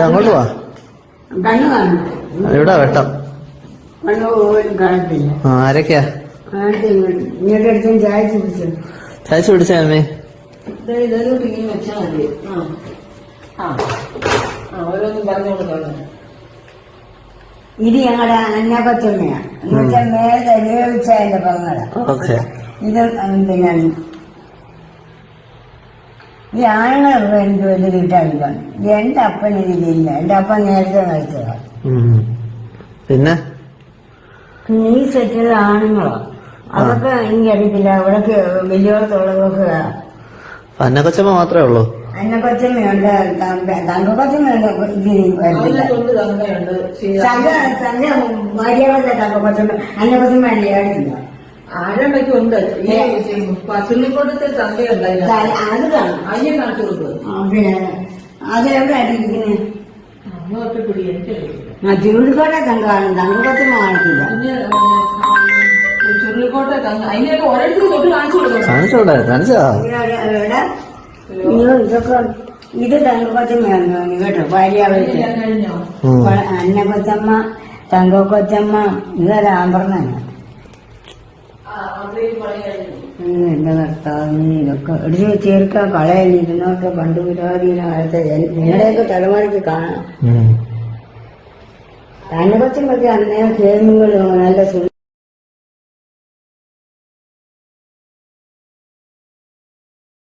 അങ്ങോട്ട് വാ. എവിടാ വെട്ടം? ആരൊക്കെയാ? ചായ പിടിച്ചേ അമ്മേ? ഇത് ഞങ്ങളുടെ അന്നപ്പച്ചമ്മയാ കൊച്ചുമ്മയാ എന്ന് വെച്ചാൽ മേലെ വേവിച്ച എന്റെ ഓക്കെ. ഇത് പിന്നെ ആണുങ്ങളൊക്കെ എനിക്ക് വലിയ കിട്ടാനില്ല എന്റെ അപ്പൻ ഇതിലില്ല. എന്റെ അപ്പൻ നേരത്തെ മരിച്ചതാ. പിന്നെ? നീ സെറ്റിൽ ആണുങ്ങളോ? അതൊക്കെ എനിക്കറിയത്തില്ല. അവിടൊക്കെ വലിയോടത്തുള്ളതൊക്കെ പന്ന കൊച്ചമ്മ മാത്രമേ ഉള്ളൂ. അന്ന കൊച്ചമ്മയുണ്ട്. തങ്ക കൊച്ചമ്മയുണ്ട്. ഇതിന് വരത്തില്ല കൊണ്ട് തന്നയുണ്ട് സംഘ സംഘ മര്യാദ തങ്ക കൊച്ചമ്മ അന്ന കൊച്ചമ്മ ഉണ്ട് ഈ പസുള്ളിക്കോട്ടത്തെ തന്തയുണ്ടായിരുന്നു അത് കാണും. അതിനെ കാണിച്ചു കൊടുക്കും ആ, പിന്നെ അതെവിടെ അടിക്കുന്നത് അമ്മൊക്കെ പിടി എനിക്കറിയില്ല. ആ ചുരുളിക്കോട്ടെ തങ്ക കാണും തങ്ക കൊച്ചമ്മ കാണിക്കില്ല ചുരുളിക്കോട്ടെ തങ്ക അതിനെയൊക്കെ ഓരോരുത്തരും തൊട്ട് കാണിച്ചു കൊടുക്കണം. കാണിച്ചോടെ കാണിച്ചോ. ഇവിടെ നിങ്ങൾ ഇതൊക്കെ ഇത് തങ്ക കൊച്ചമ്മയാണ് കേട്ടോ ഭാര്യ ഞാൻ കഴിഞ്ഞോ? ഉം. അന്ന എന്റെ ഭർത്താവ് ഇതൊക്കെ എടുത്ത് ചേർക്ക പണ്ട് കാലത്തെ ജന- നിങ്ങളുടെയൊക്കെ തലമുറയ്ക്ക് കാണാം. തന്നെ കൊച്ചുമൊക്കെ അന്നേ കേമുകളും നല്ല സു